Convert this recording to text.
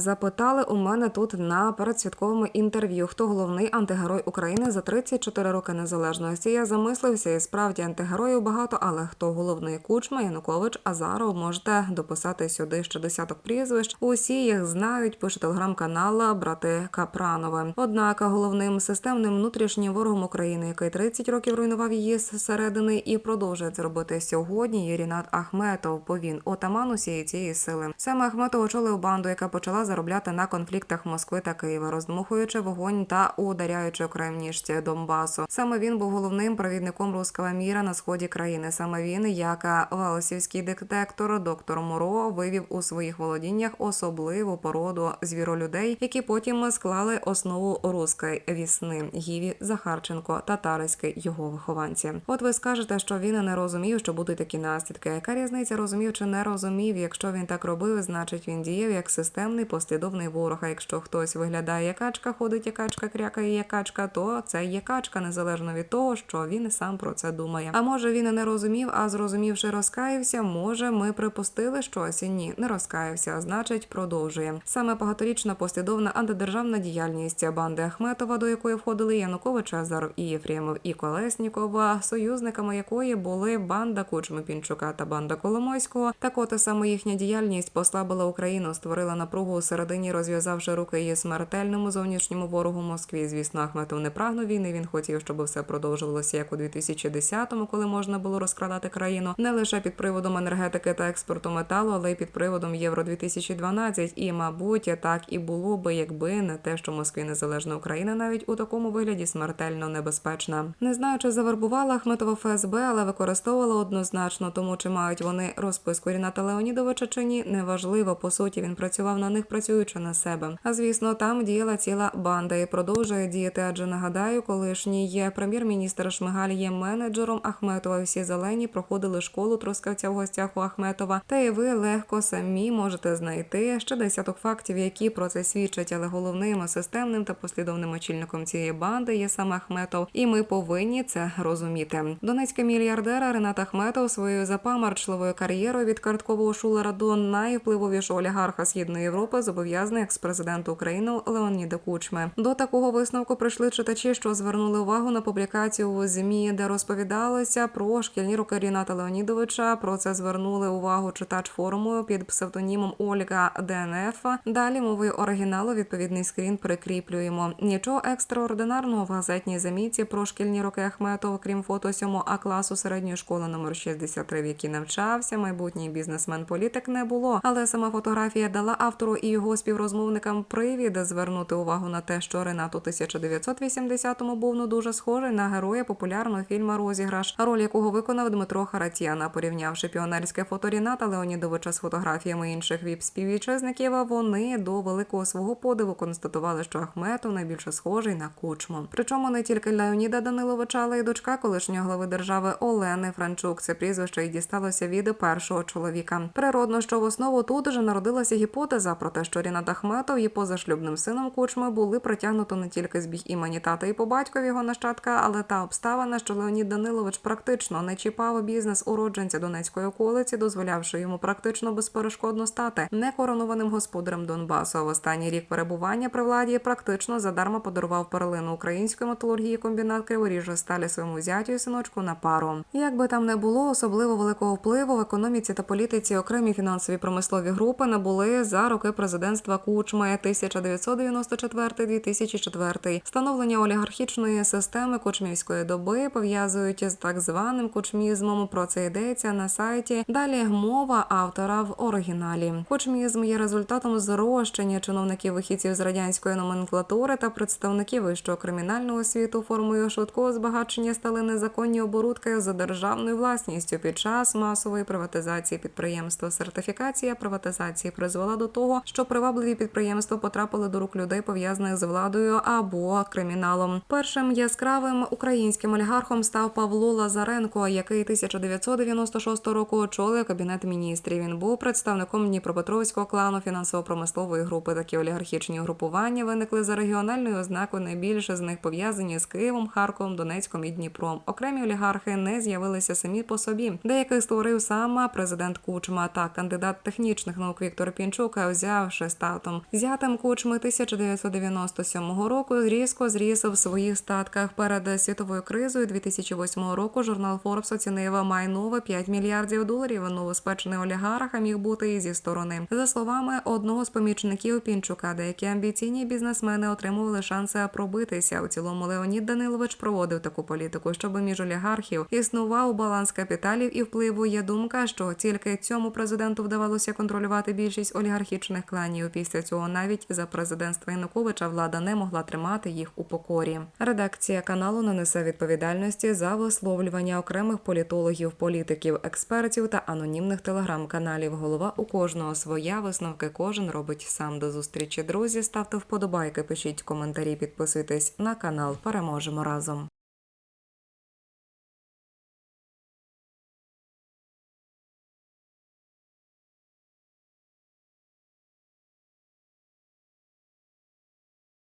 запитали у мене тут на передсвятковому інтерв'ю, хто головний антигерой України за 34 роки незалежності. Я замислився, і справді антигероїв багато, але хто головний Кучма, Янукович, Азаров, можете дописати сюди ще десяток прізвищ. Усі їх знають. Пише телеграм-канала брати Капранови. Однак головним системним внутрішнім ворогом України, який 30 років руйнував її зсередини і продовжує це робити сьогодні. Є Рінат Ахметов. Бо він отаман усієї цієї сили. Саме Ахметов очолив банду, яка почала заробляти на конфліктах Москви та Києва, роздмухуючи вогонь та ударяючи окремі ніжці Донбасу. Саме він був головним провідником руського міра на сході країни. Саме він, як Валосівський детектор, доктор Моро, вивів у своїх володіннях особливу породу звіролюдей, які потім склали основу руської вісни. Гіві Захарченко, татариський його вихованці. От ви скажете, що він не розумів, що будуть такі наслідки. Яка різниця розумів чи не розумів? Якщо він так робив, значить він діяв як системний послідовний ворог. А якщо хтось виглядає як качка, ходить як качка, крякає як качка, то це є качка, незалежно від того, що він сам про це думає. А може він і не розумів, а зрозумівши, розкаявся. Може, ми припустили щось? Ні, не розкаявся, значить, продовжує. Саме багаторічна послідовна антидержавна діяльність банди Ахметова, до якої входили Янукович, Азаров і Єфремов і Колеснікова, союзниками якої були банда Кучми Пінчука та банда Коломойського. Так от саме їхня діяльність послабила Україну, створила напругу середині, розв'язавши руки її смертельному зовнішньому ворогу Москві. Звісно, Ахметов не прагнув війни. Він хотів, щоб все продовжувалося як у 2010-му, коли можна було розкрадати країну не лише під приводом енергетики та експорту металу, але й під приводом Євро 2012 І, мабуть, так і було би, якби не те, що Москві незалежна Україна навіть у такому вигляді смертельно небезпечна. Не знаю, чи завербувала Ахметова ФСБ, але використовувала однозначно, тому чи мають вони розписку Ріната Леонідовича чи ні, неважливо. По суті, він працював на них, працюючи на себе. А звісно, там діяла ціла банда і продовжує діяти. Адже нагадаю, колишній прем'єр-міністр Шмигаль є менеджером Ахметова. Всі зелені проходили школу трускавця в гостях у Ахметова. Та і ви легко самі можете знайти ще десяток фактів, які про це свідчать. Але головним системним та послідовним очільником цієї банди є саме Ахметов, і ми повинні це розуміти. Донецька мільярдера Ренат Ахметов своєю запамарчливою кар'єрою від карткового шулера до найвпливовішого олігарха східної Європи зобов'язаний екс-президенту України Леоніда Кучми. До такого висновку прийшли читачі, що звернули увагу на публікацію у змі, де розповідалося про шкільні роки Ріната Леонідовича. Про це звернули увагу читач форуму під псевдонімом Ольга ДНФ. Далі мовою оригіналу відповідний скрін прикріплюємо. Нічого екстраординарного в газетній замітці про шкільні роки Ахметова, крім фото 7 А класу середньої школи номер 63, в якій навчався майбутній бізнесмен-політик, не було. Але сама фотографія дала автору і його співрозмовникам привід звернути увагу на те, що Ренат у 1980-му був ну дуже схожий на героя популярного фільму Розіграш, роль якого виконав Дмитро Харатьяна. Порівнявши піонерське фото Ріната Леонідовича з фотографіями інших віп-співвітчизників, вони до великого свого подиву констатували, що Ахметов найбільше схожий на кучму. Причому не тільки Леоніда Даниловича, але й дочка колишнього глави держави Олени Франчук. Це прізвище й дісталося від першого чоловіка. Природно, що в основу тут же народилася гіпотеза про те, що Рінат Ахметов є позашлюбним сином кучми були притягнуто не тільки збіг імені тата і по батькові його нащадка, але та обставина, що Леонід Данилович практично не чіпав бізнес уродженця Донецької околиці, дозволявши йому практично безперешкодно стати некоронованим господарем Донбасу. А в останній рік перебування при владі практично задарма подарував перлину української металургії комбінат Криворіжжя сталі своєму зятю і синочку на пару. Як би там не було, особливо великого впливу в економіці та політиці окремі фінансові промислові групи набули за роки президентства Кучми 1994-2004. Становлення олігархічної системи кучмівської доби пов'язують з так званим кучмізмом. Про це йдеться на сайті. Далі мова автора в оригіналі. Кучмізм є результатом зрощення чиновників вихідців з радянської номенклатури та представників вищого кримінального світу. Формою швидкого збагачення стали незаконні оборудки за державною власністю під час масової приватизації підприємства. Сертифікація приватизації призвела до того, що привабливі підприємства потрапили до рук людей, пов'язаних з владою або криміналом. Першим яскравим українським олігархом став Павло Лазаренко, який 1996 року очолив кабінет міністрів. Він був представником Дніпропетровського клану фінансово-промислової групи. Такі олігархічні групування виникли за регіональною ознакою. Найбільше з них пов'язані з Києвом, Харковом, Донецьком і Дніпром. Окремі олігархи не з'явилися самі по собі. Деяких створив сам президент Кучма та кандидат технічних наук Віктор Пінчук, взяв ставши статом. Зятем кучми 1997 року різко зріс в своїх статках. Перед світовою кризою 2008 року журнал Forbes оцінив майно в 5 мільярдів доларів. Новоспечений олігарха міг бути і зі сторони. За словами одного з помічників Пінчука, деякі амбіційні бізнесмени отримували шанси пробитися. У цілому Леонід Данилович проводив таку політику, щоб між олігархів існував баланс капіталів і впливу. Є думка, що тільки цьому президенту вдавалося контролювати більшість олігархічних кланів. Після цього навіть за президентства Януковича влада не могла тримати їх у покорі. Редакція каналу не несе відповідальності за висловлювання окремих політологів, політиків, експертів та анонімних телеграм-каналів. Голова у кожного своя висновки кожен робить сам. До зустрічі, друзі. Ставте вподобайки, пишіть коментарі, підписуйтесь на канал. Переможемо разом.